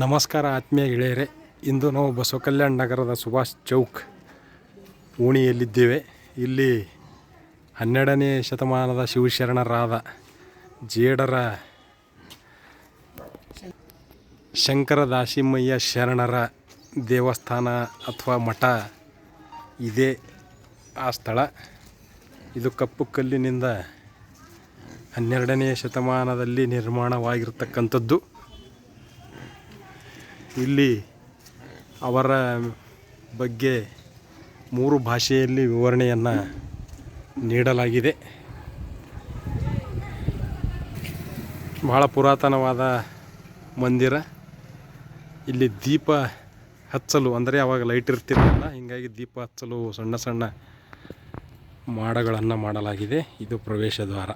ನಮಸ್ಕಾರ ಆತ್ಮೀಯ ಗೆಳೆಯರೆ, ಇಂದು ನಾವು ಬಸವ ಕಲ್ಯಾಣ ನಗರದ ಸುಭಾಷ್ ಚೌಕ್ ಓಣಿಯಲ್ಲಿದ್ದೇವೆ ಇಲ್ಲಿ ಹನ್ನೆರಡನೇ ಶತಮಾನದ ಶಿವಶರಣರಾದ ಜೇಡರ ಶಂಕರ ದಾಸಿಮಯ್ಯ ಶರಣರ ದೇವಸ್ಥಾನ ಅಥವಾ ಮಠ ಇದೆ ಆ ಸ್ಥಳ. ಇದು ಕಪ್ಪು ಕಲ್ಲಿನಿಂದ ಹನ್ನೆರಡನೇ ಶತಮಾನದಲ್ಲಿ ನಿರ್ಮಾಣವಾಗಿರ್ತಕ್ಕಂಥದ್ದು. ಇಲ್ಲಿ ಅವರ ಬಗ್ಗೆ ಮೂರು ಭಾಷೆಯಲ್ಲಿ ವಿವರಣೆಯನ್ನು ನೀಡಲಾಗಿದೆ. ಬಹಳ ಪುರಾತನವಾದ ಮಂದಿರ. ಇಲ್ಲಿ ದೀಪ ಹಚ್ಚಲು, ಅಂದರೆ ಅವಾಗ ಲೈಟ್ ಇರ್ತಿರಲಿಲ್ಲ, ಹೀಗಾಗಿ ದೀಪ ಹಚ್ಚಲು ಸಣ್ಣ ಸಣ್ಣ ಮಾಡಗಳನ್ನು ಮಾಡಲಾಗಿದೆ. ಇದು ಪ್ರವೇಶ ದ್ವಾರ.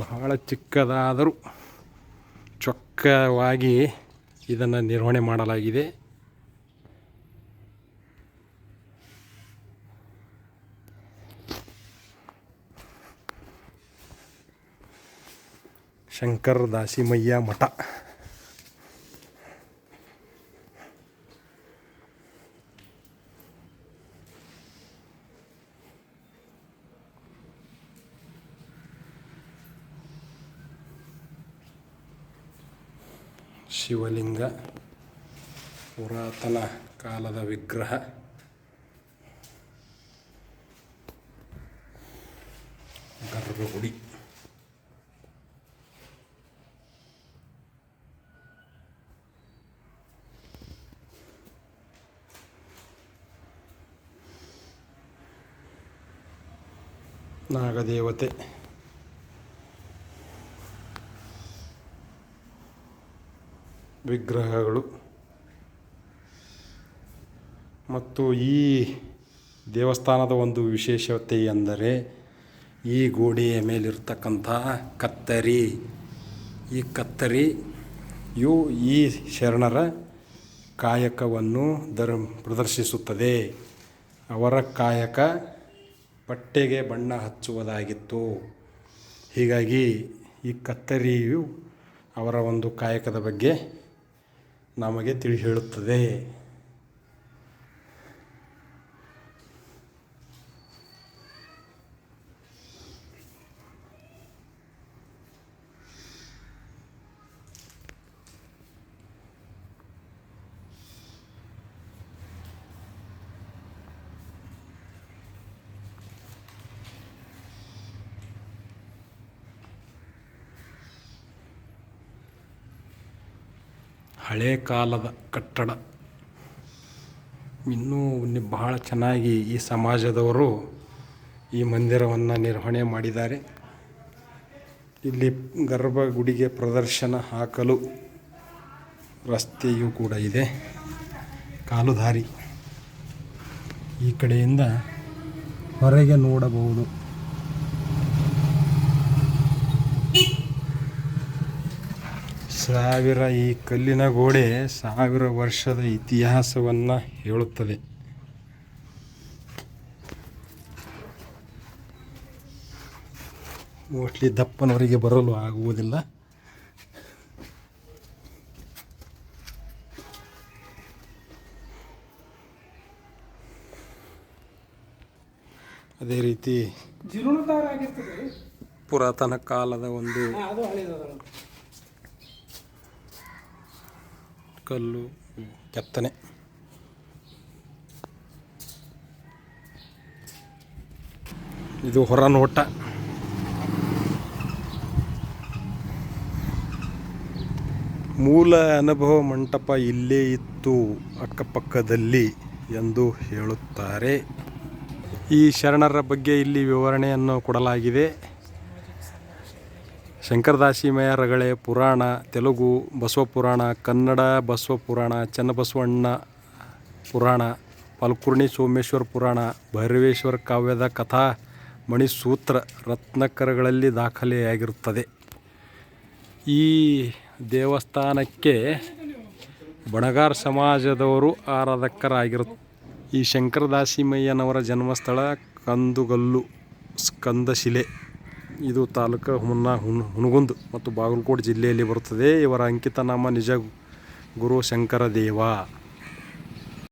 ಬಹಳ ಚಿಕ್ಕದಾದರೂ ಚೊಕ್ಕವಾಗಿ ಇದನ್ನು ನಿರ್ವಹಣೆ ಮಾಡಲಾಗಿದೆ. ಶಂಕರ್ ದಾಸಿಮಯ್ಯ ಮಠ. ಶಿವಲಿಂಗ ಪುರಾತನ ಕಾಲದ ವಿಗ್ರಹ. ಗರ್ಭಗುಡಿ. ನಾಗದೇವತೆ. ವಿಗ್ರಹಗಳು ಮತ್ತು ಈ ದೇವಸ್ಥಾನದ ಒಂದು ವಿಶೇಷತೆ ಎಂದರೆ ಈ ಗೋಡೆಯ ಮೇಲಿರ್ತಕ್ಕಂಥ ಕತ್ತರಿ. ಈ ಕತ್ತರಿ, ಯು ಈ ಶರಣರ ಕಾಯಕವನ್ನು ದರ್ ಪ್ರದರ್ಶಿಸುತ್ತದೆ. ಅವರ ಕಾಯಕ ಬಟ್ಟೆಗೆ ಬಣ್ಣ ಹಚ್ಚುವುದಾಗಿತ್ತು. ಹೀಗಾಗಿ ಈ ಕತ್ತರಿಯು ಅವರ ಒಂದು ಕಾಯಕದ ಬಗ್ಗೆ ನಮಗೆ ತಿಳಿ ಹೇಳುತ್ತದೆ ಹಳೆ ಕಾಲದ ಕಟ್ಟಡ. ಇನ್ನೂ ಬಹಳ ಚೆನ್ನಾಗಿ ಈ ಸಮಾಜದವರು ಈ ಮಂದಿರವನ್ನು ನಿರ್ವಹಣೆ ಮಾಡಿದ್ದಾರೆ. ಇಲ್ಲಿ ಗರ್ಭಗುಡಿಗೆ ಪ್ರದರ್ಶನ ಹಾಕಲು ರಸ್ತೆಯೂ ಕೂಡ ಇದೆ. ಕಾಲುದಾರಿ ಈ ಕಡೆಯಿಂದ ಹೊರಗೆ ನೋಡಬಹುದು. ಸಾವಿರ ಈ ಕಲ್ಲಿನ ಗೋಡೆ ಸಾವಿರ ವರ್ಷದ ಇತಿಹಾಸವನ್ನು ಹೇಳುತ್ತದೆ. ಮೋಸ್ಟ್ಲಿ ದಪ್ಪನವರಿಗೆ ಬರಲು ಆಗುವುದಿಲ್ಲ. ಅದೇ ರೀತಿ ಪುರಾತನ ಕಾಲದ ಒಂದು ಕಲ್ಲು. ಕೆತ್ತನೆ. ಇದು ಹೊರ ನೋಟ. ಮೂಲ ಅನುಭವ ಮಂಟಪ ಇಲ್ಲೇ ಇತ್ತು ಅಕ್ಕಪಕ್ಕದಲ್ಲಿ ಎಂದು ಹೇಳುತ್ತಾರೆ. ಈ ಶರಣರ ಬಗ್ಗೆ ಇಲ್ಲಿ ವಿವರಣೆಯನ್ನು ಕೊಡಲಾಗಿದೆ. ಶಂಕರದಾಸಿಮಯ ರಗಳೆ ಪುರಾಣ, ತೆಲುಗು ಬಸವ ಪುರಾಣ ಕನ್ನಡ ಬಸವ ಪುರಾಣ ಚನ್ನಬಸವಣ್ಣ ಪುರಾಣ, ಪಲ್ಕುರ್ಣಿ ಸೋಮೇಶ್ವರ ಪುರಾಣ, ಭೈರವೇಶ್ವರ ಕಾವ್ಯದ ಕಥಾ, ಮಣಿಸೂತ್ರ ರತ್ನಕರಗಳಲ್ಲಿ ದಾಖಲೆಯಾಗಿರುತ್ತದೆ. ಈ ದೇವಸ್ಥಾನಕ್ಕೆ ಬಣಗಾರ್ ಸಮಾಜದವರು ಆರಾಧಕರಾಗಿರು, ಈ ಶಂಕರದಾಸಿಮಯ್ಯನವರ ಜನ್ಮಸ್ಥಳ ಕಂದುಗಲ್ಲು, ಸ್ಕಂದಶಿಲೆ. ಇದು ತಾಲೂಕು ಹುನ್ನ ಹುನ್ ಹುನಗುಂದ್ ಮತ್ತು ಬಾಗಲಕೋಟೆ ಜಿಲ್ಲೆಯಲ್ಲಿ ಬರುತ್ತದೆ. ಇವರ ಅಂಕಿತ ನಾಮ ನಿಜ ಗುರು ಶಂಕರದೇವ.